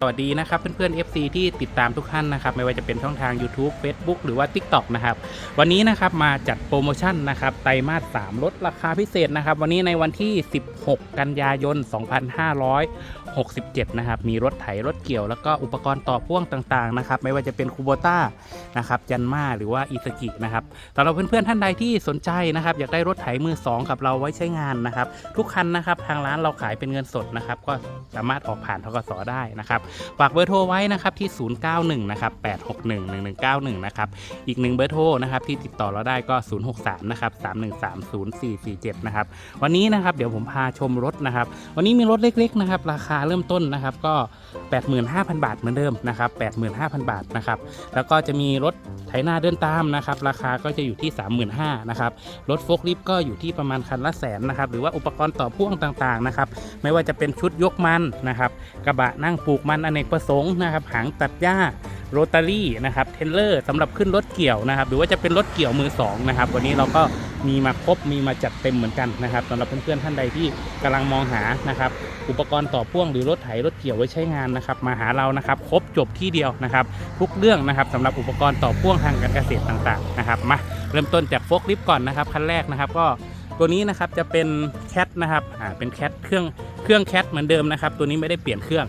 สวัสดีนะครับเพื่อนๆ FC ที่ติดตามทุกท่านนะครับไม่ว่าจะเป็นช่องทาง YouTube Facebook หรือว่า TikTok นะครับวันนี้นะครับมาจัดโปรโมชั่นนะครับไตรมาส3ลดราคาพิเศษนะครับวันนี้ในวันที่ 16 กันยายน 2567 นะครับมีรถไถรถเกี่ยวแล้วก็อุปกรณ์ต่อพ่วงต่างๆนะครับไม่ว่าจะเป็นคูโบต้านะครับยันมาหรือว่าอีสกินะครับสำหรับเพื่อนๆท่านใดที่สนใจนะครับอยากได้รถไถมือสองกับเราไว้ใช้งานนะครับทุกคันนะครับทางร้านเราขายเป็นเงินสดนะครับก็สามารถออกผ่านทกสได้นะครับฝากเบอร์โทรไว้นะครับที่ 091 นะครับ 861 1191 นะครับ อีกหนึ่งเบอร์โทรนะครับที่ติดต่อเราได้ก็ 063 นะครับ 313 0447 นะครับ วันนี้นะครับเดี๋ยวผมพาชมรถนะครับ วันนี้มีรถเล็กๆนะครับราคาเริ่มต้นนะครับก็85,000 บาทเหมือนเดิมนะครับ85,000 บาทนะครับแล้วก็จะมีรถไถนาเดินตามนะครับราคาก็จะอยู่ที่ 35,000นะครับรถโฟล์คลิฟต์ก็อยู่ที่ประมาณคันละแสนนะครับหรือว่าอุปกรณ์ต่อพ่วงต่างๆนะครับไม่ว่าจะเป็นชุดยกมันนะครับกระบะนั่งปลูกมันอเนกประสงค์นะครับหางตัดหญ้าโรตารี่นะครับเทนเลอร์สำหรับขึ้นรถเกี่ยวนะครับหรือว่าจะเป็นรถเกี่ยวมือสองนะครับวันนี้เราก็ มีมาครบมีมาจัดเต็มเหมือนกันนะครับสำหรับเพื่อนๆท่านใดที่กำลังมองหานะครับอุปกรณ์ต่อพ่วงหรือรถไถรถเกี่ยวไว้ใช้งานนะครับมาหาเรานะครับครบจบที่เดียวนะครับ ทุกเรื่องนะครับสำหรับอุปกรณ์ต่อพ่วงทางการเกษตรต่างๆนะครับมาเริ่มต้นจากโฟกลิฟก่อนนะครับคันแรกนะครับก็ตัวนี้นะครับจะเป็นแคทนะครับอ่าเป็นแคทเครื่องเครื่องแคทเหมือนเดิมนะครับ ตัวนี้ไม่ได้เปลี่ยนเครื่อง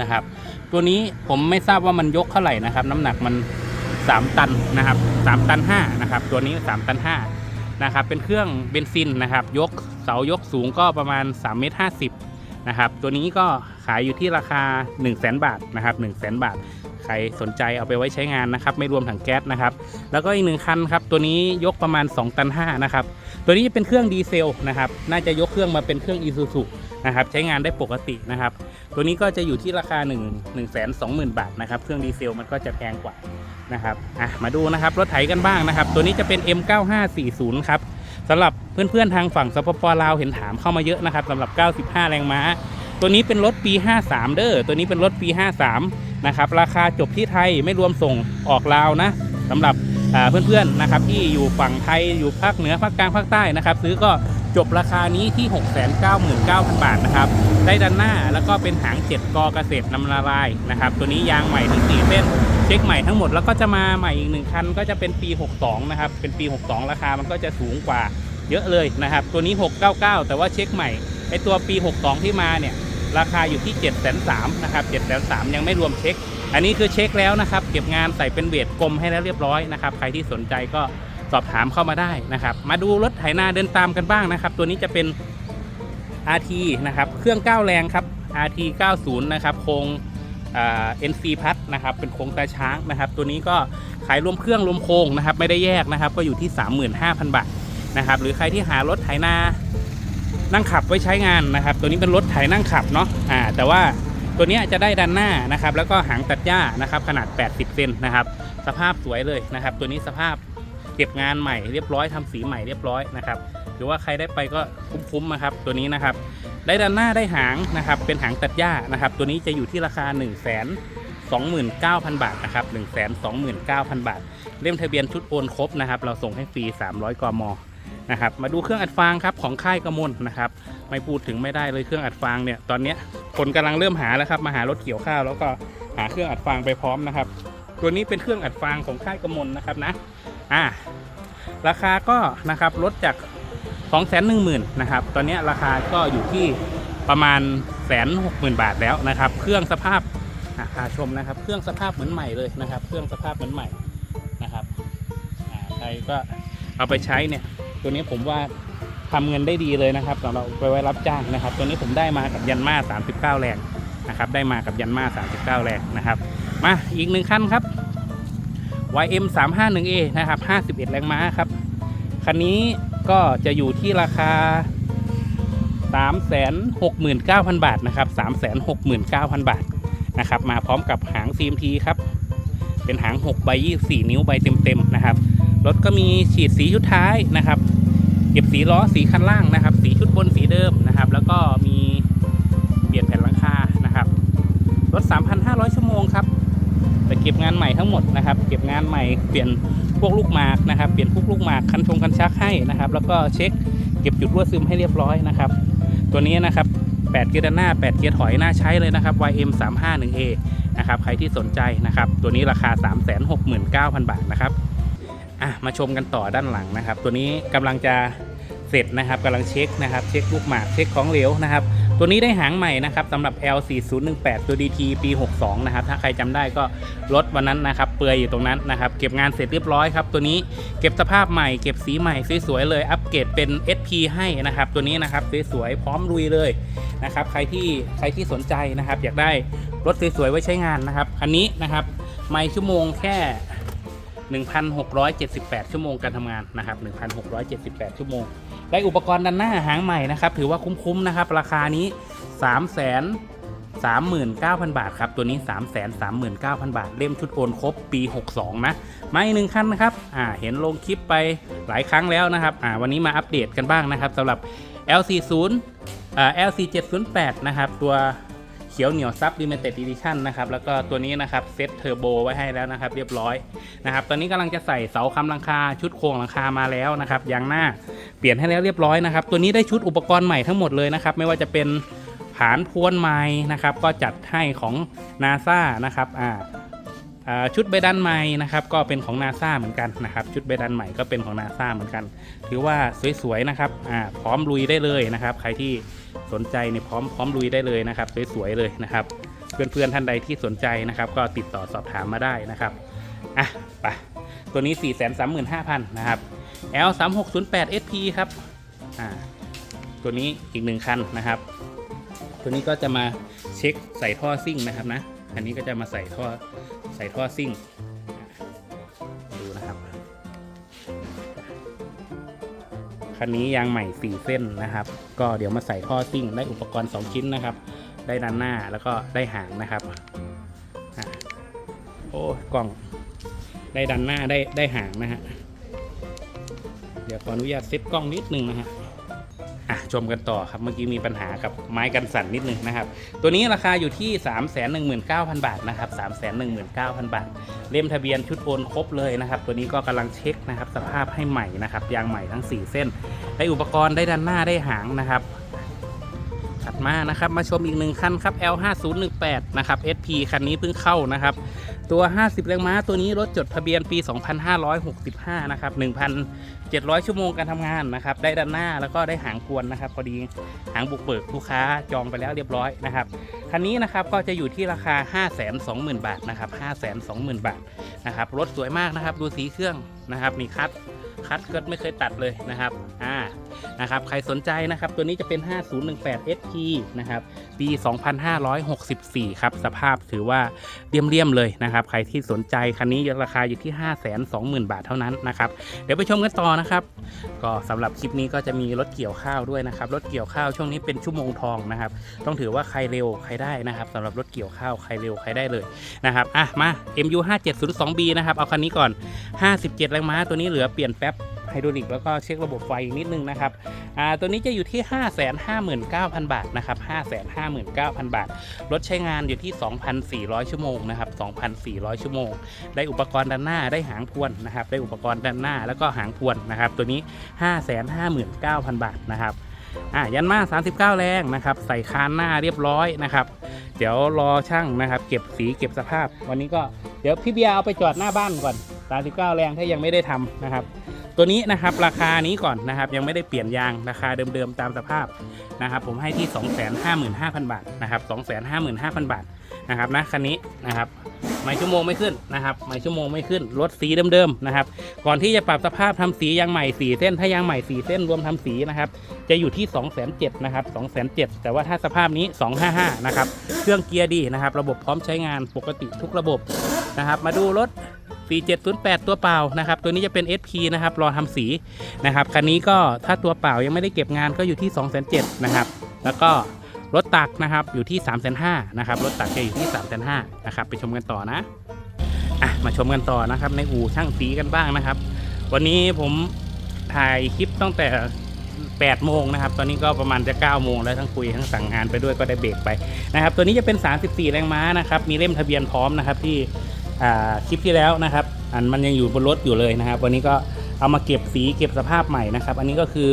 นะครับ ตัวนี้ผมไม่ทราบว่ามันยกเท่าไหร่นะครับ น้ำหนักมัน 3 ตันนะครับ3ตัน5นะครับตัวนี้ 3 ตัน5 นะครับ เป็นเครื่องเบนซินนะครับ ยกเสายกสูงก็ประมาณ3เมตร50นะครับ ตัวนี้ก็ขายอยู่ที่ราคา 1 0 0 0 0แบาทนะครับ1 0 0 0 0แบาท ใครสนใจเอาไปไว้ใช้งานนะครับ ไม่รวมถังแก๊สนะครับ แล้วก็อีกหนึ่งคันครับ ตัวนี้ยกประมาณ 2 ตัน5นะครับ ตัวนี้จะเป็นเครื่องดีเซลนะครับ น่าจะยกเครื่องมาเป็นเครื่องอีซูซูนะครับ ใช้งานได้ปกตินะครับ ตัวนี้ก็จะอยู่ที่ราคา 1 1 2 0 0 0 0 บาทนะครับ เครื่องดีเซลมันก็จะแพงกว่านะครับ อะ มาดูนะครับรถไถกันบ้างนะครับ ตัวนี้จะเป็น M9540 ครับสำหรับเพื่อนๆทางฝั่งสปปลาวเห็นถามเข้ามาเยอะนะครับสำหรับ 95 แรงม้า ตัวนี้เป็นรถปี 53 เด้อ ตัวนี้เป็นรถปี 53 นะครับ ราคาจบที่ไทยไม่รวมส่งออกลาวนะสำหรับ เพื่อนๆนะครับที่อยู่ฝั่งไทยอยู่ภาคเหนือภาคกลางภาคใต้นะครับซื้อก็จบราคานี้ที่ 699,000 บาทนะครับได้ด้านหน้าแล้วก็เป็นหาง 7 กอเกษตรนำละลายนะครับตัวนี้ยางใหม่ทั้ง4เส้นเช็คใหม่ทั้งหมดแล้วก็จะมาใหม่อีกหนึ่งคันก็จะเป็นปี 62 นะครับเป็นปี 62 ราคามันก็จะสูงกว่าเยอะเลยนะครับตัวนี้ 699 แต่ว่าเช็คใหม่ไอตัวปี 62 ที่มาเนี่ยราคาอยู่ที่ 7 3 0 0นะครับ7 3 0 0ยังไม่รวมเช็ค อันนี้คือเช็คแล้วนะครับ เก็บงานใส่เป็นเวทกลมให้แล้วเรียบร้อยนะครับใครที่สนใจก็สอบถามเข้ามาได้นะครับ มาดูรถไถนาเดินตามกันบ้างนะครับ ตัวนี้จะเป็น RT นะครับ เครื่อง9แรงครับ RT 90 นะครับ โครงเอ่า NC พัดนะครับ เป็นโครงตาช้างนะครับ ตัวนี้ก็ขายรวมเครื่องรวมโครงนะครับ ไม่ได้แยกนะครับ ก็อยู่ที่ 35,000 บาทนะครับ หรือใครที่หารถไถนานั่งขับไว้ใช้งานนะครับ ตัวนี้เป็นรถไถนั่งขับเนาะ อ่า แต่ว่า ตัวนี้จะได้ด้านหน้านะครับแล้วก็หางตัดหญ้านะครับขนาด 80 เซนนะครับสภาพสวยเลยนะครับ ตัวนี้สภาพเก็บงานใหม่เรียบร้อยทำสีใหม่เรียบร้อยนะครับหรือว่าใครได้ไปก็คุ้มๆนะครับตัวนี้นะครับได้ด้านหน้าได้หางนะครับเป็นหางตัดหญ้านะครับตัวนี้จะอยู่ที่ราคา1 2 9 0 0 0 บาทนะครับ1 2 9 0 0 0 บาท เล่มทะเบียนชุดโอนครบนะครับ เราส่งให้ฟรี 300 กม นะครับมาดูเครื่องอัดฟางครับของค่ายกระมลนะครับไม่พูดถึงไม่ได้เลยเครื่องอัดฟางเนี่ยตอนนี้คนกำลังเริ่มหาแล้วครับมาหารถเกี่ยวข้าวแล้วก็หาเครื่องอัดฟางไปพร้อมนะครับ ตัวนี้เป็นเครื่องอัดฟางของค่ายกระมลนะครับนะอ่าราคาก็นะครับลดจาก 2 1 0 0 0 0นะครับตอนนี้ราคาก็อยู่ที่ประมาณแสนหกหมื่นบาทแล้วนะครับ เครื่องสภาพอะพาชมนะครับ เครื่องสภาพเหมือนใหม่เลยนะครับ เครื่องสภาพเหมือนใหม่นะครับอ่าใครก็เอาไปใช้เนี่ย ตัวนี้ผมว่าทำเงินได้ดีเลยนะครับสำหรับไปไว้รับจ้างนะครับ ตัวนี้ผมได้มากับยันมา 39 แรงนะครับ ได้มากับยันมา 39 แรงนะครับ มาอีกหนึ่งคันครับ YM 3 5 1 A นะครับ 51 แรงม้าครับ คันนี้ก็จะอยู่ที่ราคา 369,000 บาทนะครับ 369,000 บาทนะครับ มาพร้อมกับหาง CMT ครับ เป็นหาง 6 ใบ 24 นิ้วใบเต็มๆนะครับ รถก็มีฉีดสีชุดท้ายนะครับ เก็บสีล้อสีคันล่างนะครับ สีชุดบนสีเดิมนะครับ แล้วก็มีเปลี่ยนแผ่นหลังคานะครับ รถ 3,500 ชั่วโมงครับแต่เก็บงานใหม่ทั้งหมดนะครับ เก็บงานใหม่เปลี่ยนพวกลูกหมากนะครับ เปลี่ยนพวกลูกหมากคันชงคันชักให้นะครับ แล้วก็เช็คเก็บจุดรั่วซึมให้เรียบร้อยนะครับ ตัวนี้นะครับ8เกียร์ด้านหน้า 8 เกียร์ถอยหน่าใช้เลยนะครับ YM 3 5 1 A นะครับ ใครที่สนใจนะครับ ตัวนี้ราคา 369,000 บาทนะครับ อะมาชมกันต่อด้านหลังนะครับ ตัวนี้กำลังจะเสร็จนะครับกำลังเช็คนะครับเช็คลูกหมากเช็คของเหลวนะครับตัวนี้ได้หางใหม่นะครับสำหรับ L4018 ตัว DT ปี 62 นะครับ ถ้าใครจำได้ก็รถวันนั้นนะครับ เปลือยอยู่ตรงนั้นนะครับ เก็บงานเสร็จเรียบร้อยครับ ตัวนี้เก็บสภาพใหม่เก็บสีใหม่สวยๆเลย อัปเกรดเป็น SP ให้นะครับ ตัวนี้นะครับสวยๆพร้อมลุยเลยนะครับ ใครที่ใครที่สนใจนะครับ อยากได้รถสวยๆไว้ใช้งานนะครับ คันนี้นะครับ ไม่ชั่วโมงแค่ 1,678 ชั่วโมงการทำงานนะครับ 1,678 ชั่วโมง ได้อุปกรณ์ด้านหน้าหางใหม่นะครับ ถือว่าคุ้มๆนะครับ ราคานี้3 3 39,000 บาทครับ ตัวนี้ 3 39,000 บาท เล่มชุดโอนครบปี 62 นะมาอีกหนึ่งคันนะครับอ่าเห็นลงคลิปไปหลายครั้งแล้วนะครับอ่าวันนี้มาอัปเดตกันบ้างนะครับสำหรับ L40 อ่า L4708 นะครับ ตัว เขียวเหนียวซับ Limited Edition นะครับแล้วก็ตัวนี้นะครับเซ็ตเทอร์โบไว้ให้แล้วนะครับเรียบร้อยนะครับตอนนี้กำลังจะใส่เสาคำลังคาชุดโครงหลังคามาแล้วนะครับยางหน้าเปลี่ยนให้แล้วเรียบร้อยนะครับตัวนี้ได้ชุดอุปกรณ์ใหม่ทั้งหมดเลยนะครับไม่ว่าจะเป็นผานพวนไม้นะครับก็จัดให้ของนาซ่านะครับอ่า ชุดใบดันใหม่นะครับก็เป็นของนาซาเหมือนกันนะครับชุดใบดันใหม่ก็เป็นของนาซาเหมือนกัน ถือว่าสวยๆนะครับพร้อมลุยได้เลยนะครับ ใครที่สนใจเนี่ยพร้อมพร้อมลุยได้เลยนะครับสวยๆเลยนะครับ เพื่อนๆท่านใดที่สนใจนะครับ ก็ติดต่อสอบถามมาได้นะครับอะไปตัวนี้ 4 3 5 0 0 0 นะครับ L 3 6 0 8 SP ครับอ่าตัวนี้อีกหนึ่งคันนะครับ ตัวนี้ก็จะมาเช็คใส่ท่อซิ่งนะครับนะ อันนี้ก็จะมาใส่ท่อใส่ท่อซิ่งดูนะครับ คันนี้ยางใหม่ 4 เส้นนะครับ ก็เดี๋ยวมาใส่ท่อซิ่ง ได้อุปกรณ์ 2 ชิ้นนะครับ ได้ด้านหน้าแล้วก็ได้หางนะครับโอ้กล้องได้ด้านหน้าได้ได้หางนะฮะ เดี๋ยวขออนุญาตเซตกล้องนิดนึงนะฮะ ชมกันต่อครับ เมื่อกี้มีปัญหากับไม้กันสั่นนิดนึงนะครับ ตัวนี้ราคาอยู่ที่ 3 1 9 0 0 0 บาทนะครับ 3 1 9 0 0 0 บาท เล่มทะเบียนชุดโอนครบเลยนะครับ ตัวนี้ก็กำลังเช็คนะครับสภาพให้ใหม่นะครับ ยางใหม่ทั้ง 4 เส้น ได้อุปกรณ์ได้ด้านหน้าได้หางนะครับ ถัดมานะครับมาชมอีกหนึ่งคันครับ L5018 นะครับ SP คันนี้เพิ่งเข้านะครับ ตัว 50 แรงม้าตัวนี้รถจดทะเบียนปี 2565 นะครับ 1,700 ชั่วโมงการทำงานนะครับ ได้ด้านหน้าแล้วก็ได้หางกวนนะครับพอดีหางบุกเบิกลูกค้าจองไปแล้วเรียบร้อยนะครับ คันนี้นะครับก็จะอยู่ที่ราคา 520,000 บาทนะครับ 520,000 บาทนะครับ รถสวยมากนะครับ ดูสีเครื่องนะครับนี่คัดคัดเกิดไม่เคยตัดเลยนะครับ อ่า นะครับใครสนใจนะครับตัวนี้จะเป็น 5018 SP นะครับปี 2564 ครับสภาพถือว่าเลี่ยมๆเลยนะครับใครที่สนใจคันนี้ราคาอยู่ที่ 520,000 บาทเท่านั้นนะครับเดี๋ยวไปชมกันต่อนะครับก็สำหรับคลิปนี้ก็จะมีรถเกี่ยวข้าวด้วยนะครับรถเกี่ยวข้าวช่วงนี้เป็นชั่วโมงทองนะครับต้องถือว่าใครเร็วใครได้นะครับสำหรับรถเกี่ยวข้าวใครเร็วใครได้เลยนะครับอะมา MU 5702B นะครับเอาคันนี้ก่อน 57 แรงม้าตัวนี้เหลือเปลี่ยนแป๊บ ไฮดรอลิกแล้วก็เช็คระบบไฟนิดนึงนะครับตัวนี้จะอยู่ที่ 559,000 บาทนะครับ559,000 บาท รถใช้งานอยู่ที่ 2,400 ชั่วโมงนะครับ2,400 ชั่วโมง ได้อุปกรณ์ด้านหน้าได้หางพวนนะครับได้อุปกรณ์ด้านหน้าแล้วก็หางพวนนะครับตัวนี้ 559,000 บาทนะครับอ่ายันมา 39 แรงนะครับ ใส่คานหน้าเรียบร้อยนะครับ เดี๋ยวรอช่างนะครับ เก็บสีเก็บสภาพ วันนี้ก็เดี๋ยวพี่เบียร์เอาไปจอดหน้าบ้านก่อน 39 แรงถ้ายังไม่ได้ทำนะครับ ตัวนี้นะครับราคานี้ก่อนนะครับยังไม่ได้เปลี่ยนยางราคาเดิมๆตามสภาพนะครับผมให้ที่ 255,000 บาทนะครับ255,000 บาทนะครับนะคันนี้นะครับไม่ชั่วโมงไม่ขึ้นนะครับไม่ชั่วโมงไม่ขึ้นรถสีเดิมๆนะครับก่อนที่จะปรับสภาพทำสียางใหม่4เส้นถ้ายางใหม่4เส้นรวมทำสีนะครับจะอยู่ที่ 2 7 0 0 0นะครับ2 7 0 0แต่ว่าถ้าสภาพนี้ 255นะครับเครื่องเกียร์ดีนะครับระบบพร้อมใช้งานปกติทุกระบบนะครับมาดูรถ 4708 ตัวเปล่านะครับ ตัวนี้จะเป็น SP นะครับ รอทำสีนะครับ คันนี้ก็ถ้าตัวเปล่ายังไม่ได้เก็บงานก็อยู่ที่2 7 0 0 0นะครับ แล้วก็รถตักนะครับอยู่ที่ 3 5 0 0 0นะครับ รถตักจะอยู่ที่ 3 5 0 0 0นะครับ ไปชมกันต่อนะอะมาชมกันต่อนะครับ ในอู่ช่างสีกันบ้างนะครับ วันนี้ผมถ่ายคลิปตั้งแต่8โมงนะครับ ตอนนี้ก็ประมาณจะ9โมงแล้วทั้งคุยทั้งสั่งงานไปด้วยก็ได้เบรกไปนะครับ ตัวนี้จะเป็น 34 แรงม้านะครับ มีเล่มทะเบียนพร้อมนะครับที่ คลิปที่แล้วนะครับ อันมันยังอยู่บนรถอยู่เลยนะครับ วันนี้ก็เอามาเก็บสีเก็บสภาพใหม่นะครับ อันนี้ก็คือ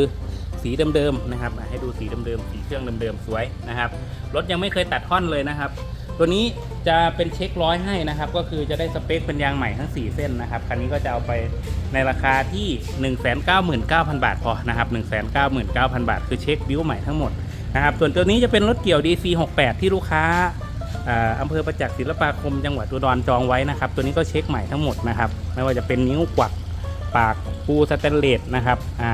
สีเดิมๆนะครับให้ดูสีเดิมๆสีเครื่องเดิมๆสวยนะครับ รถยังไม่เคยตัดท่อนเลยนะครับ ตัวนี้จะเป็นเช็คร้อยให้นะครับ ก็คือจะได้สเปคเป็นยางใหม่ทั้ง 4 เส้นนะครับคันนี้ก็จะเอาไปในราคาที่ 199,000 บาทพอนะครับ199,000 บาท คือเช็คบิ้วใหม่ทั้งหมดนะครับส่วนตัวนี้จะเป็นรถเกี่ยว DC 68 ที่ลูกค้า อ่าอำเภอประจักษ์ศิลปาคมจังหวัดอุดรจองไว้นะครับ ตัวนี้ก็เช็คใหม่ทั้งหมดนะครับ ไม่ว่าจะเป็นนิ้วกวักปากปูสแตนเลสนะครับอ่า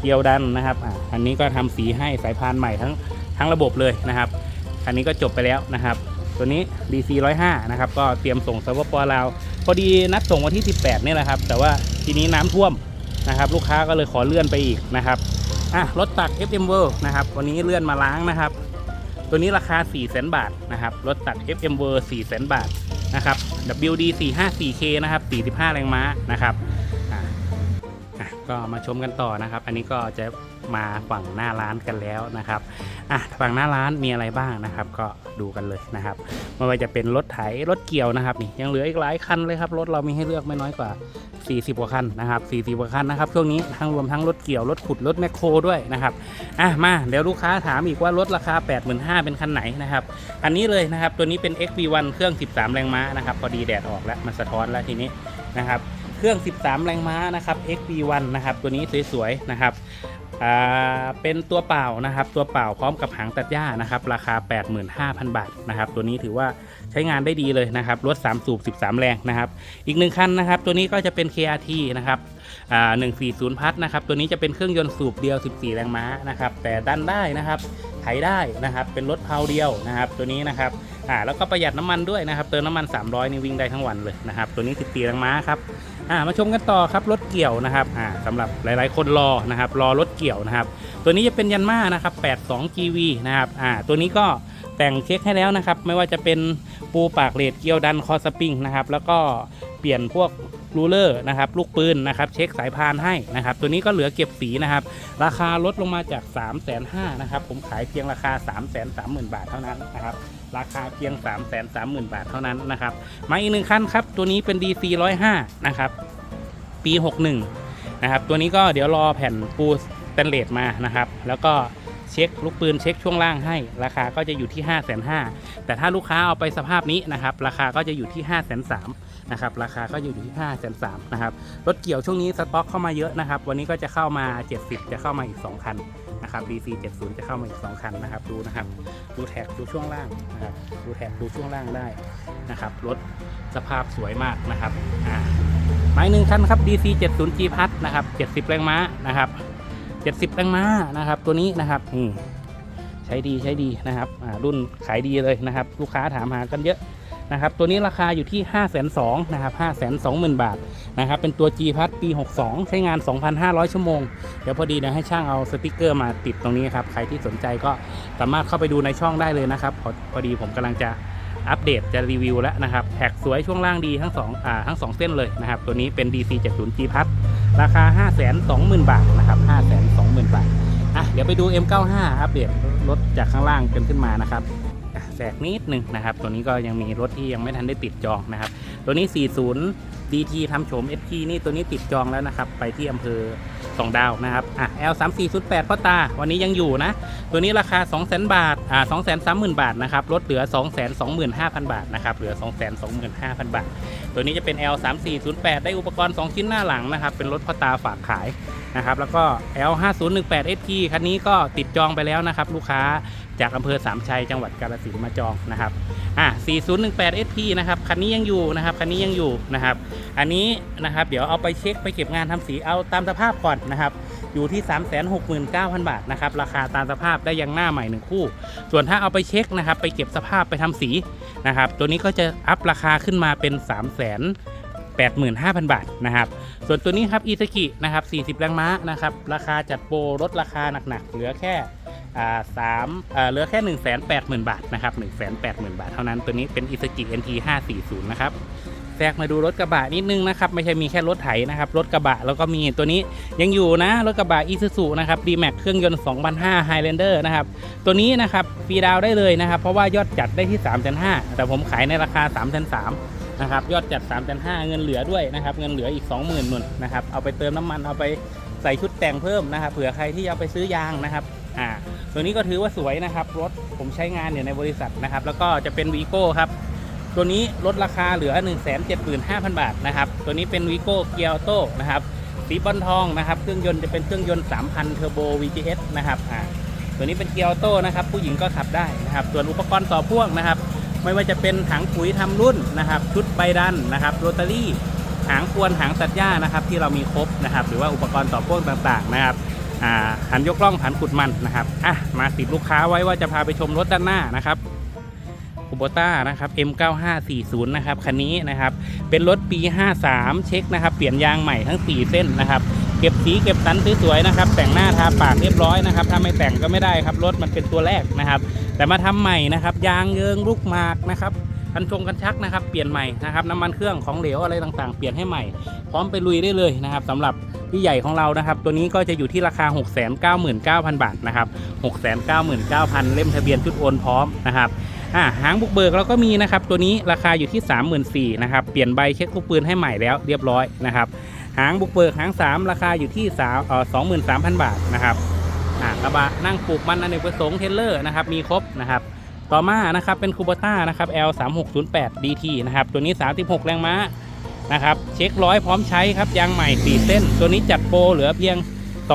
เกี่ยวดันนะครับอ่าอันนี้ก็ทำสีให้สายพานใหม่ทั้งทั้งระบบเลยนะครับ อันนี้ก็จบไปแล้วนะครับ ตัวนี้ DC 105นะครับก็เตรียมส่งสปปลาว พอดีนัดส่งวันที่ 18นี่แหละครับ แต่ว่าทีนี้น้ำท่วมนะครับ ลูกค้าก็เลยขอเลื่อนไปอีกนะครับอะรถตัก FM World นะครับ วันนี้เลื่อนมาล้างนะครับ ตัวนี้ราคา4 0 0 0 0 0 บาทนะครับ รถตัด FM v e r 4 0 0 0 0 0 บาทนะครับ WD 454K นะครับ 45 แรงม้านะครับ ก็มาชมกันต่อนะครับ อันนี้ก็จะมาฝั่งหน้าร้านกันแล้วนะครับอะฝั่งหน้าร้านมีอะไรบ้างนะครับ ก็ดูกันเลยนะครับไม่ว่าจะเป็นรถไถรถเกี่ยวนะครับนี่ยังเหลืออีกหลายคันเลยครับรถเรามีให้เลือกไม่น้อยกว่า 40กว่าคันนะครับ40กว่าคันนะครับช่วงนี้ทั้งรวมทั้งรถเกี่ยวรถขุดรถแมคโครด้วยนะครับอะมาเดี๋ยวลูกค้าถามอีกว่ารถราคา 85,000เป็นคันไหนนะครับอันนี้เลยนะครับตัวนี้เป็น XV1 เครื่อง 13 แรงม้านะครับพอดีแดดออกแล้วมันสะท้อนแล้วทีนี้นะครับ เครื่อง 13 แรงม้านะครับ XB1 นะครับ ตัวนี้สวยๆนะครับอ่าเป็นตัวเปล่านะครับ ตัวเปล่าพร้อมกับหางตัดหญ้านะครับ ราคา 85,000 บาทนะครับ ตัวนี้ถือว่าใช้งานได้ดีเลยนะครับ รถ 3 สูบ 13 แรงนะครับ อีกหนึ่งคันนะครับ ตัวนี้ก็จะเป็น KRT นะครับ 140 พัทนะครับ ตัวนี้จะเป็นเครื่องยนต์สูบเดียว 14 แรงม้านะครับ แต่ดันได้นะครับ ไถได้นะครับ เป็นรถเพาเดียวนะครับ ตัวนี้นะครับอ่าแล้วก็ประหยัดน้ำมันด้วยนะครับ เติมน้ำมัน 300 นี่วิ่งได้ทั้งวันเลยนะครับ ตัวนี้ 14 แรงม้าครับอ่ามาชมกันต่อครับ รถเกี่ยวนะครับอ่าสำหรับหลาย ๆ คนรอนะครับ รอรถเกี่ยวนะครับ ตัวนี้จะเป็นยันมานะครับ 82 GV นะครับอ่าตัวนี้ก็แต่งเช็คให้แล้วนะครับ ไม่ว่าจะเป็น ปูปากเลดเกี่ยวดันคอสปริงนะครับแล้วก็เปลี่ยนพวกรูเลอร์นะครับลูกปืนนะครับเช็คสายพานให้นะครับตัวนี้ก็เหลือเก็บสีนะครับราคาลดลงมาจาก 3 5 0 0 0 0นะครับผมขายเพียงราคา 3 3 0 0 0 0 บาทเท่านั้นนะครับราคาเพียง 3 3 0 0 0 0 บาทเท่านั้นนะครับมาอีกหนึ่งคันครับตัวนี้เป็น DC 105นะครับปี 61นะครับตัวนี้ก็เดี๋ยวรอแผ่นปูสแตนเลสมานะครับแล้วก็ เช็คลูกปืนเช็คช่วงล่างให้ ราคาก็จะอยู่ที่ 5 5 0 0 0แต่ถ้าลูกค้าเอาไปสภาพนี้นะครับ ราคาก็จะอยู่ที่ 5 3 0 0 0นะครับ ราคาก็อยู่ที่ 5 3 0 0นะครับ รถเกี่ยวช่วงนี้สต็อกเข้ามาเยอะนะครับ วันนี้ก็จะเข้ามา 70 จะเข้ามาอีก 2 คันนะครับ DC 70จะเข้ามาอีก 2 คันนะครับ ดูนะครับ ดูแท็กดูช่วงล่างนะครับ ดูแท็กดูช่วงล่างได้นะครับ รถสภาพสวยมากนะครับ อ่าหมายหนึ่งคันครับ DC 70 G พัทนะครับ 70 แรงม้านะครับ 70แรงม้านะครับ ตัวนี้นะครับนี่ใช้ดีใช้ดีนะครับอ่ารุ่นขายดีเลยนะครับ ลูกค้าถามหากันเยอะนะครับ ตัวนี้ราคาอยู่ที่ 5 2 0 0 0นะครับ 5 2 0 0 0 0 บาทนะครับ เป็นตัว G พัทปี 62 ใช้งาน 2,500 ชั่วโมง เดี๋ยวพอดีเดี๋ยวให้ช่างเอาสติกเกอร์มาติดตรงนี้ครับ ใครที่สนใจก็สามารถเข้าไปดูในช่องได้เลยนะครับ พอพอดีผมกำลังจะอัปเดตจะรีวิวแล้วนะครับแท็กสวยช่วงล่างดีทั้งสองอ่าทั้งสองเส้นเลยนะครับ ตัวนี้เป็น DC 70 G พัท ราคา 5 2 0 0 0 0 บาทนะครับ 5 2 0 0 0 0 บาท อะ เดี๋ยวไปดู M95 อัปเดตรถจากข้างล่างกันขึ้นมานะครับแสกนิดหนึ่งนะครับ ตัวนี้ก็ยังมีรถที่ยังไม่ทันได้ติดจองนะครับ ตัวนี้ 40 DT ทำโฉม SP นี่ตัวนี้ติดจองแล้วนะครับ ไปที่อำเภอสองดาวนะครับ อะ L 3 4 0 8พ่อตา วันนี้ยังอยู่นะ ตัวนี้ราคา2 0 0 0 0 0 บาท อ่า 2 3 0 0 0 0 บาทนะครับ ลดเหลือ 2 2 5 0 0 0 บาทนะครับ เหลือ 2 2 5 0 0 0 บาท ตัวนี้จะเป็น L 3 4 0 8ได้อุปกรณ์ 2 ชิ้นหน้าหลังนะครับ เป็นรถพ่อตาฝากขายนะครับ แล้วก็ L 5 0 1 8 SP คันนี้ก็ติดจองไปแล้วนะครับ ลูกค้าจากอำเภอสามชัยจังหวัดกาฬสินธุ์มาจองนะครับอะ4018 SP นะครับ คันนี้ยังอยู่นะครับ คันนี้ยังอยู่นะครับ อันนี้นะครับ เดี๋ยวเอาไปเช็คไปเก็บงานทำสีเอาตามสภาพก่อนนะครับ อยู่ที่ 369,000 บาทนะครับ ราคาตามสภาพได้ยังหน้าใหม่หนึ่งคู่ ส่วนถ้าเอาไปเช็คนะครับ ไปเก็บสภาพไปทำสีนะครับ ตัวนี้ก็จะอัพราคาขึ้นมาเป็น 3 0 0 0 0 0 บาทนะครับ ส่วนตัวนี้ครับอีซากินะครับ40 แรงม้านะครับ ราคาจัดโปรลดราคาหนักๆ เหลือแค่สามเหลือแค่ 1 8 0 0 0 0 บาทนะครับ 1 8 0 0 0 0 บาทเท่านั้น ตัวนี้เป็นอีซากิ NT 540 นะครับแทรกมาดูรถกระบะนิดนึงนะครับ ไม่ใช่มีแค่รถไถนะครับ รถกระบะแล้วก็มีตัวนี้ยังอยู่นะ รถกระบะอีซูซูนะครับ D-Max เครื่องยนต์2005 Highlander นะครับ ตัวนี้นะครับฟรีดาวได้เลยนะครับ เพราะว่ายอดจัดได้ที่ 3 5 0 0แต่ผมขายในราคา 3 3 0 0 นะครับยอดจัด3 5 0 0เงินเหลือด้วยนะครับเงินเหลืออีก 20,000นุ่นนะครับเอาไปเติมน้ำมันเอาไปใส่ชุดแต่งเพิ่มนะครับเผื่อใครที่จะเอาไปซื้อยางนะครับอ่าตัวนี้ก็ถือว่าสวยนะครับรถผมใช้งานอยู่ในบริษัทนะครับแล้วก็จะเป็นวีโก้ครับตัวนี้ลดราคาเหลือ 1 7 5 0 0 0 บาทนะครับตัวนี้เป็นวีโก้เกียร์โต้นะครับสีบอลทองนะครับเครื่องยนต์จะเป็นเครื่องยนต์ 3,000 เทอร์โบ VGS นะครับอ่าตัวนี้เป็นเกียร์โต้นะครับผู้หญิงก็ขับได้นะครับส่วนอุปกรณ์ต่อพ่วงนะครับ ไม่ว่าจะเป็นถังปุ๋ยทำรุ่นนะครับ ชุดใบดันนะครับโรตารี่หางควนหางตัดหญ้านะครับ ที่เรามีครบนะครับ หรือว่าอุปกรณ์ต่อพ่วงต่างๆนะครับอ่าหันยกล่องผันขุดมันนะครับอะมาติดลูกค้าไว้ว่าจะพาไปชมรถด้านหน้านะครับคูโบต้านะครับ M9540 นะครับคันนี้นะครับ เป็นรถปี 53 เช็คนะครับ เปลี่ยนยางใหม่ทั้ง 4 เส้นนะครับ เก็บสีเก็บสันสวยๆนะครับ แต่งหน้าทาปากเรียบร้อยนะครับ ถ้าไม่แต่งก็ไม่ได้ครับรถมันเป็นตัวแรกนะครับ แต่มาทำใหม่นะครับ ยางเยิงลูกหมากนะครับกันชงกันชักนะครับ เปลี่ยนใหม่นะครับน้ำมันเครื่องของเหลวอะไรต่างๆ เปลี่ยนให้ใหม่ พร้อมไปลุยได้เลยนะครับสำหรับพี่ใหญ่ของเรานะครับ ตัวนี้ก็จะอยู่ที่ราคา 699,000 บาทนะครับ 699,000 เล่มทะเบียนชุดโอนพร้อมนะครับอ่าหางบุกเบิกเราก็มีนะครับ ตัวนี้ราคาอยู่ที่ 34,000นะครับ เปลี่ยนใบเช็คลูกปืนให้ใหม่แล้วเรียบร้อยนะครับ หางบุกเบิกหาง 3 ราคาอยู่ที่สามเอ่อ23,000บาทนะครับอ่ากระบะนั่งปลูกมันอเนกประสงค์เทเลอร์นะครับมีครบนะครับต่อมานะครับเป็นคูโบต้านะครับ L 3 6 0 8 DT นะครับตัวนี้ 36 แรงม้านะครับเช็คร้อยพร้อมใช้ครับยางใหม่ 4 เส้น ตัวนี้จัดโปรเหลือเพียง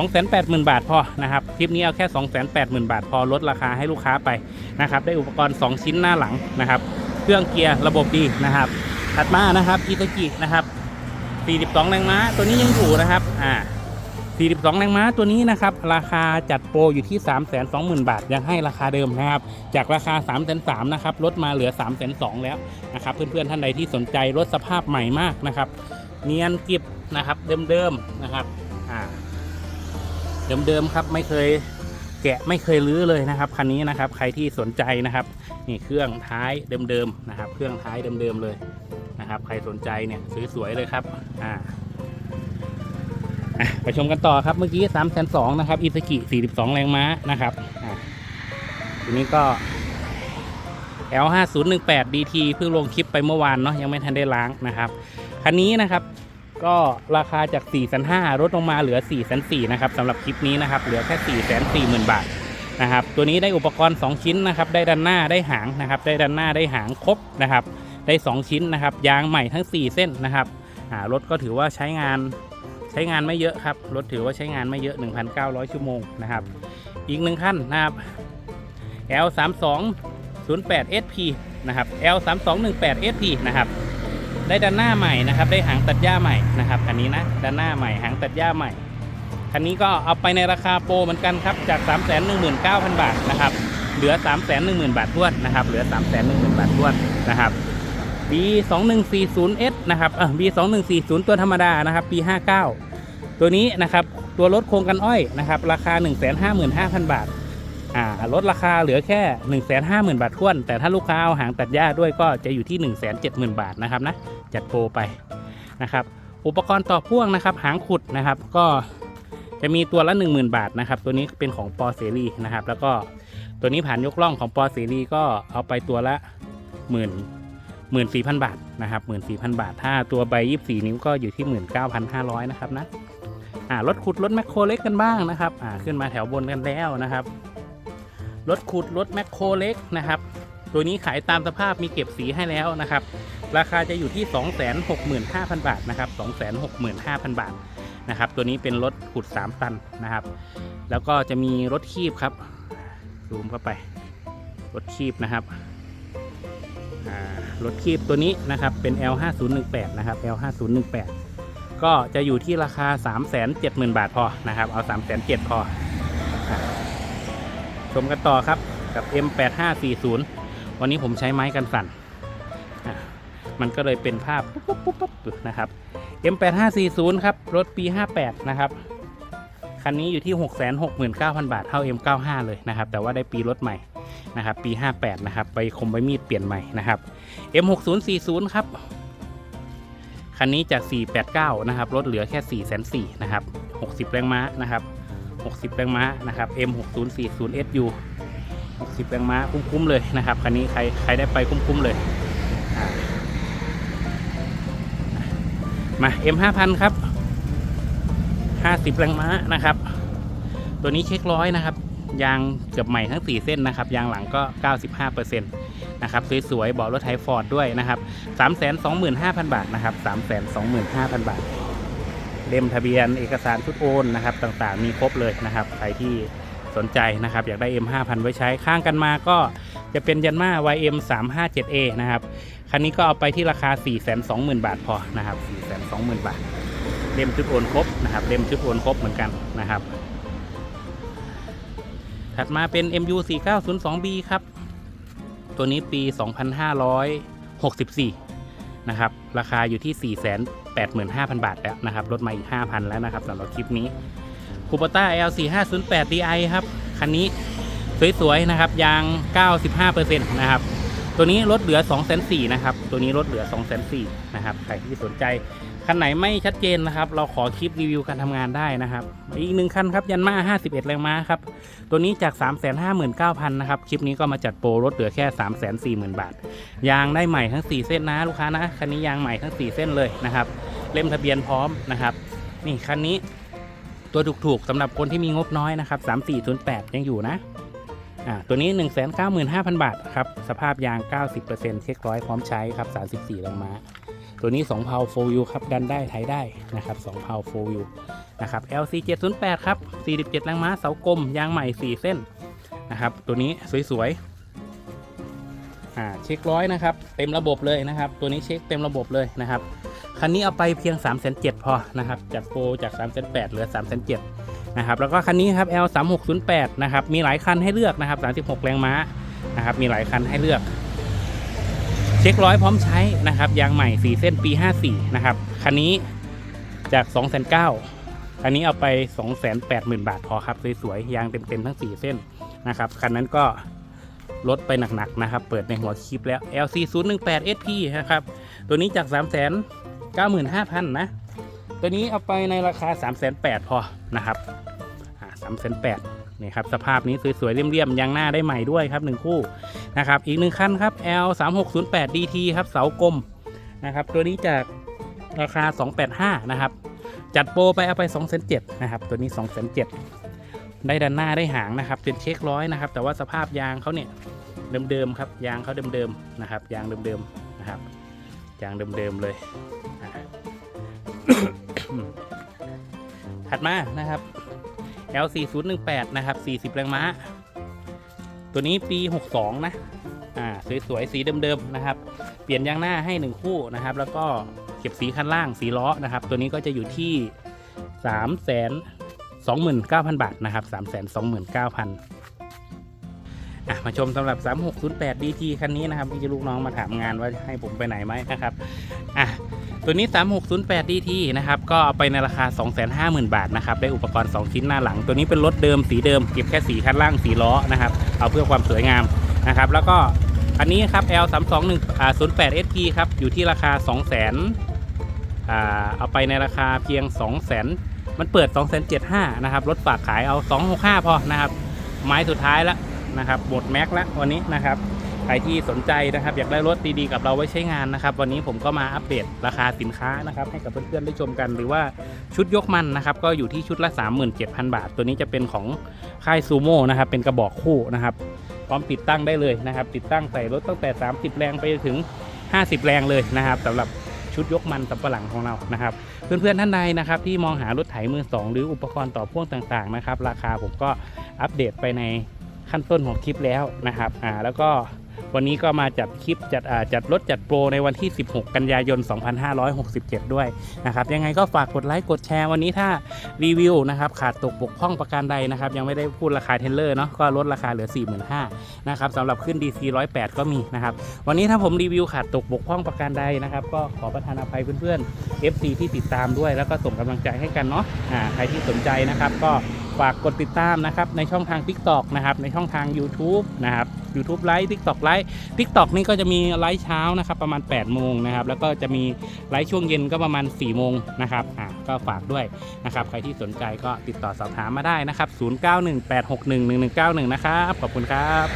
280,000 บาทพอนะครับคลิปนี้เอาแค่ 280,000 บาทพอลดราคาให้ลูกค้าไปนะครับได้อุปกรณ์ 2 ชิ้นหน้าหลังนะครับ เครื่องเกียร์ระบบดีนะครับถัดมานะครับอีโตกินะครับ 42แรงม้าตัวนี้ยังอยู่นะครับอ่า42แรงม้าตัวนี้นะครับ ราคาจัดโปรอยู่ที่ 320,000 บาท ยังให้ราคาเดิมนะครับ จากราคา 3,300นะครับลดมาเหลือ 3,200แล้วนะครับ เพื่อนๆท่านใดที่สนใจรถสภาพใหม่มากนะครับเนียนกริบนะครับเดิมๆนะครับอ่าเดิมๆครับไม่เคยแกะไม่เคยรื้อเลยนะครับคันนี้นะครับใครที่สนใจนะครับนี่เครื่องท้ายเดิมๆนะครับ เครื่องท้ายเดิมๆเลย นะครับ ใครสนใจเนี่ยสวยๆเลยครับอ่าไปชมกันต่อครับเมื่อกี้3 2 0 0นนะครับอิซากิ42แรงม้านะครับอะทีนี้ก็ L 5 0 1 8 DT เพิ่งลงคลิปไปเมื่อวานเนาะยังไม่ทันได้ล้างนะครับ คันนี้นะครับก็ราคาจาก4 5 0 0 0ลดลงมาเหลือ4 4 0 0 0นะครับสำหรับคลิปนี้นะครับ เหลือแค่4 4 0 0 0 0บาทนะครับ ตัวนี้ได้อุปกรณ์ 2 ชิ้นนะครับ ได้ด้านหน้าได้หางนะครับ ได้ด้านหน้าได้หางครบนะครับ ได้ 2 ชิ้นนะครับ ยางใหม่ทั้ง 4 เส้นนะครับรถก็ถือว่าใช้งานใช้งานไม่เยอะครับ รถถือว่าใช้งานไม่เยอะ 1,900 ชั่วโมงนะครับ อีกหนึ่งขั้นนะครับ L 3 2 0 8 SP นะครับ L 3 2 1 8 SP นะครับได้ด้านหน้าใหม่นะครับ ได้หางตัดหญ้าใหม่นะครับอันนี้นะด้านหน้าใหม่หางตัดหญ้าใหม่คันนี้ก็เอาไปในราคาโปรเหมือนกันครับจาก 3 1 9 0 0 0 บาทนะครับเหลือ 3 1 0 0 0 0 บาททวนนะครับเหลือ 3 1 0 0 0 0 บาททวนนะครับ B 2 1 4 0 S นะครับเออ B 2 1 4 0 ตัวธรรมดานะครับ ปี 59 ตัวนี้นะครับตัวรถโครงกันอ้อยนะครับราคา 155,000 บาทอ่าลดราคาเหลือแค่ 150,000 บาทท้วน แต่ถ้าลูกค้าเอาหางตัดหญ้าด้วยก็จะอยู่ที่ 170,000 บาทนะครับนะจัดโปรไปนะครับอุปกรณ์ต่อพ่วงนะครับหางขุดนะครับก็จะมีตัวละ 10,000 บาทนะครับตัวนี้เป็นของปอเสรีนะครับแล้วก็ตัวนี้ผ่านยกล่องของปอเสรีก็เอาไปตัวละหมื่น หมื่นสี่พันบาทนะครับหมื่นสี่พันบาท ถ้าตัวใบยี่สี่นิ้วก็อยู่ที่หมื่นเก้าพันห้าร้อยนะครับนะอ่ารถขุดรถแมคโครเล็กกันบ้างนะครับอ่าขึ้นมาแถวบนกันแล้วนะครับรถขุดรถแมคโครเล็กนะครับ ตัวนี้ขายตามสภาพมีเก็บสีให้แล้วนะครับ ราคาจะอยู่ที่ 265,000 บาทนะครับ265,000 บาทนะครับ ตัวนี้เป็นรถขุด 3 ตันนะครับ แล้วก็จะมีรถคีบครับซูมเข้าไป รถคีบนะครับ รถคีบตัวนี้นะครับเป็น L5018 นะครับ L5018 ก็จะอยู่ที่ราคา 370,000 บาทพอนะครับเอา 370,000พอชมกันต่อครับกับ M8540 วันนี้ผมใช้ไม้กันสั่น มันก็เลยเป็นภาพปุ๊บปุ๊บปุ๊บปุ๊บนะครับ M8540 ครับ รถปี 58 นะครับ คันนี้อยู่ที่ 669,000 บาทเท่า M95 เลยนะครับ แต่ว่าได้ปีรถใหม่ นะครับปี 58 นะครับไปคมใบมีดเปลี่ยนใหม่นะครับ M6040 ครับ คันนี้จาก 489 นะครับลดเหลือแค่4 4 0 0นะครับ 60 แรงม้านะครับ 60 แรงม้านะครับ M6040 SU 60 แรงม้าคุ้มๆเลยนะครับคันนี้ใครใครได้ไปคุ้มๆเลยอ่ามา M5000 ครับ 50 แรงม้านะครับ ตัวนี้เช็คร้อยนะครับ ยางเกือบใหม่ทั้ง 4 เส้นนะครับ ยางหลังก็ 95%นะครับ สวยๆเบาะรถไทยฟอร์ดด้วยนะครับ 325,000 บาทนะครับ 325,000 บาท เล่มทะเบียนเอกสารชุดโอนนะครับ ต่างๆ มีครบเลยนะครับ ใครที่สนใจนะครับ อยากได้ M5000 ไว้ใช้ข้างกันมาก็จะเป็นยันมา YM 357A นะครับ คันนี้ก็เอาไปที่ราคา 420,000 บาทพอนะครับ 420,000 บาท เล่มชุดโอนครบนะครับ เล่มชุดโอนครบเหมือนกันนะครับ ถัดมาเป็น MU 4902B ครับ ตัวนี้ปี 2564 นะครับ ราคาอยู่ที่ 485,000 บาทแล้วนะครับ ลดมาอีก 5,000 แล้วนะครับสำหรับคลิปนี้คูปต้า L4508 DI ครับ คันนี้สวยๆนะครับ ยาง 95%นะครับ ตัวนี้ลดเหลือ 2 4 0 0 0นะครับ ตัวนี้ลดเหลือ 2 4 0 0 0นะครับ ใครที่สนใจ คันไหนไม่ชัดเจนนะครับ เราขอคลิปรีวิวการทำงานได้นะครับ อีกหนึ่งคันครับยันมา 51 แรงม้าครับ ตัวนี้จาก 359,000นะครับ คลิปนี้ก็มาจัดโปรลดเหลือแค่ 340,000 บาท ยางได้ใหม่ทั้ง 4 เส้นนะลูกค้านะ คันนี้ยางใหม่ทั้ง 4 เส้นเลยนะครับ เล่มทะเบียนพร้อมนะครับ นี่คันนี้ตัวถูกๆสำหรับคนที่มีงบน้อยนะครับ 3408 ยังอยู่นะอ่าตัวนี้ 195,000 บาทครับ สภาพยาง 90%เช็คร้อยพร้อมใช้ครับ 34แรงม้า ตัวนี้2เพาโฟวิวครับ ดันได้ไถได้นะครับ2เพาโฟวิวนะครับ LC 708ครับ47แรงม้าเสากลมยางใหม่ 4 เส้นนะครับ ตัวนี้สวยๆอ่าเช็คร้อยนะครับ เต็มระบบเลยนะครับ ตัวนี้เช็คเต็มระบบเลยนะครับคันนี้เอาไปเพียง 3 7 0 0พอนะครับจัดโปรจาก3 8 0 0เหลือ 3 7 0 0นะครับแล้วก็คันนี้ครับ L 3 6 0 8 นะครับมีหลายคันให้เลือกนะครับ36 แรงม้านะครับมีหลายคันให้เลือก ช็คร้อยพร้อมใช้นะครับยางใหม่4เส้นปี 54 นะครับ คันนี้จาก 2 9 0 0 0คันนี้เอาไป 280,000 บาทพอครับ สวยๆ ยางเต็มๆ ทั้ง 4 เส้นนะครับ คันนั้นก็ลดไปหนักๆ นะครับ เปิดในหัวคลิปแล้ว LC 0 1 8 SP นะครับ ตัวนี้จาก 3 9 5 0 0 0 นะ ตัวนี้เอาไปในราคา 3 8 0 0 0พอนะครับ3 8 0 0 นี่ครับสภาพนี้สวยๆเรียมๆยางหน้าได้ใหม่ด้วยครับ 1 คู่นะครับอีกหนึ่งคันครับ L 3 6 0 8 DT ครับเสากลมนะครับตัวนี้จากราคา 285 นะครับ จัดโปรไปเอาไป2 7 0 0นะครับตัวนี้2 7 0 0ได้ด้านหน้าได้หางนะครับเป็นเช็คร้อยนะครับ แต่ว่าสภาพยางเขาเนี่ยเดิมๆครับยางเขาเดิมๆนะครับยางเดิมๆนะครับยางเดิมๆเลยถัดมานะครับ L 4 0 1 8 นะครับ 40 แรงม้า ตัวนี้ปี 62 นะ อ่า สวยๆ สีเดิมๆ นะครับ เปลี่ยนยางหน้าให้ 1 คู่นะครับ แล้วก็เก็บสีคันล่างสีล้อนะครับ ตัวนี้ก็จะอยู่ที่ 3 2 9 0 0 0 บาทนะครับ 3 2 9 0 0 0อะมาชมสำหรับ 3608 DT คันนี้นะครับพี่ลูกน้องมาถามงานว่าให้ผมไปไหนไหมนะครับ อะ ตัวนี้ 3608 DT นะครับ ก็เอาไปในราคา 250,000 บาทนะครับ ได้อุปกรณ์ 2 ชิ้นหน้าหลัง ตัวนี้เป็นรถเดิมสีเดิม เก็บแค่สีคันล่างสีล้อนะครับ เอาเพื่อความสวยงามนะครับ แล้วก็อันนี้ครับ L 3 2 1อ่า08 SP ครับ อยู่ที่ราคา 200,000อ่าเอาไปในราคาเพียง200,000มันเปิด 2 7 5 0 0นะครับ รถฝากขายเอา 265 พอนะครับ ไม้สุดท้ายแล้วนะครับ หมดแม็กแล้ววันนี้นะครับ ใครที่สนใจนะครับ อยากได้รถดีๆกับเราไว้ใช้งานนะครับ วันนี้ผมก็มาอัปเดตราคาสินค้านะครับให้กับเพื่อนๆได้ชมกัน หรือว่าชุดยกมันนะครับ ก็อยู่ที่ชุดละ 37,000 บาท ตัวนี้จะเป็นของค่ายซูโม่นะครับ เป็นกระบอกคู่นะครับ พร้อมติดตั้งได้เลยนะครับ ติดตั้งใส่รถตั้งแต่ 30 แรงไปถึง 50 แรงเลยนะครับสำหรับชุดยกมันสำปะหลังของเรานะครับ เพื่อนๆท่านใดนะครับที่มองหารถไถมือสองหรืออุปกรณ์ต่อพ่วงต่างๆนะครับ ราคาผมก็อัปเดตไปในขั้นต้นของคลิปแล้วนะครับอ่าแล้วก็ วันนี้ก็มาจัดคลิปจัดอ่าจัดรถจัดโปรในวันที่ 16 กันยายน 2567 ด้วยนะครับยังไงก็ฝากกดไลค์กดแชร์วันนี้ถ้ารีวิวนะครับขาดตกบกพร่องประการใดนะครับยังไม่ได้พูดราคาเทรลเลอร์เนาะก็ลดราคาเหลือ 45,000นะครับสำหรับขึ้น DC 108 ก็มีนะครับวันนี้ถ้าผมรีวิวขาดตกบกพร่องประการใดนะครับก็ขอประทานอภัยเพื่อนๆ FC ที่ติดตามด้วย แล้วก็ส่งกำลังใจให้กันเนาะอ่าใครที่สนใจนะครับก็ ฝากกดติดตามนะครับในช่องทาง TikTok นะครับในช่องทาง YouTube นะครับ YouTube ไลฟ์ TikTok ไลฟ์ TikTok นี่ก็จะมีไลฟ์เช้านะครับประมาณ8โมงนะครับแล้วก็จะมีไลฟ์ช่วงเย็นก็ประมาณ4โมงนะครับอ่าก็ฝากด้วยนะครับใครที่สนใจก็ติดต่อสอบถามมาได้นะครับ0918611191 นะครับขอบคุณครับ